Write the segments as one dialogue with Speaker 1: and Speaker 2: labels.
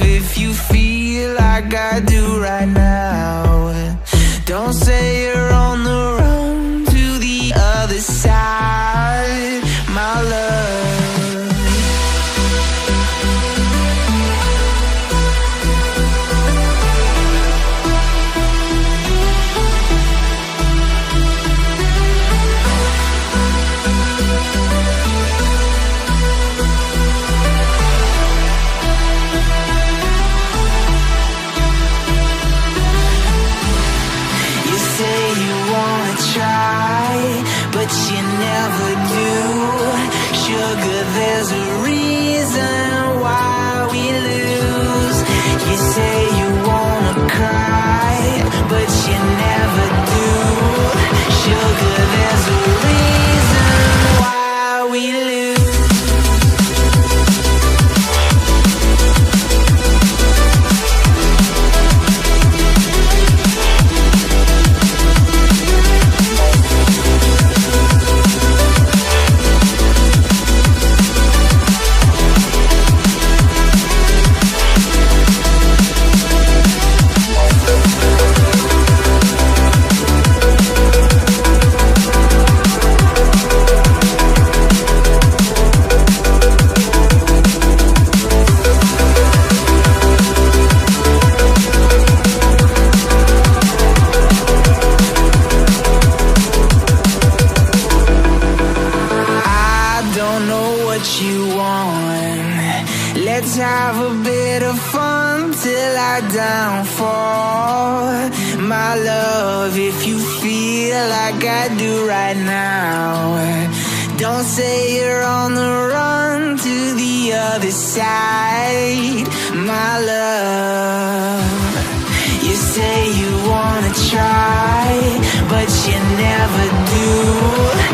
Speaker 1: if you feel like I do right now. there's a have a bit of fun till I downfall. My love, if you feel like I do right now, don't say you're on the run to the other side. My love, you say you wanna try, but you never do.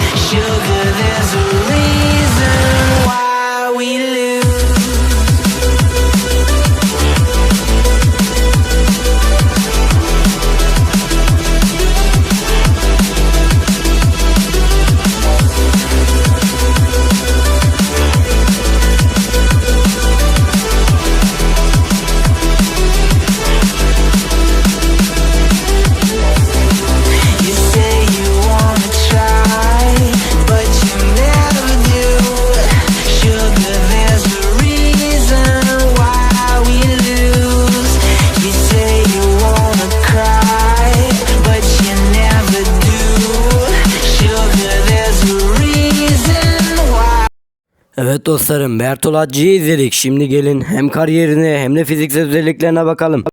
Speaker 2: Evet dostlarım Bertol Hacı'yı izledik. Şimdi gelin hem kariyerine hem de fiziksel özelliklerine bakalım.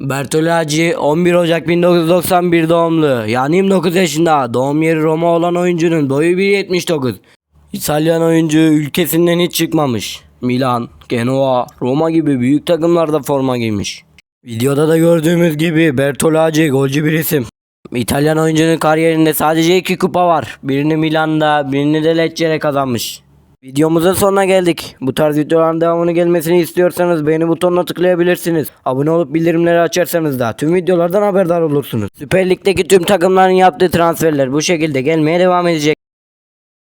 Speaker 2: Bertol Hacı 11 Ocak 1991 doğumlu. Yani 29 yaşında. Doğum yeri Roma olan oyuncunun boyu 1.79. İtalyan oyuncu ülkesinden hiç çıkmamış. Milan, Genoa, Roma gibi büyük takımlarda forma giymiş. Videoda da gördüğümüz gibi Bertol Hacı golcü bir isim. İtalyan oyuncunun kariyerinde sadece iki kupa var. Birini Milan'da, birini de Lecce'de kazanmış. Videomuzun sonuna geldik. Bu tarz videoların devamını gelmesini istiyorsanız beğeni butonuna tıklayabilirsiniz. Abone olup bildirimleri açarsanız da tüm videolardan haberdar olursunuz. Süper Lig'deki tüm takımların yaptığı transferler bu şekilde gelmeye devam edecek.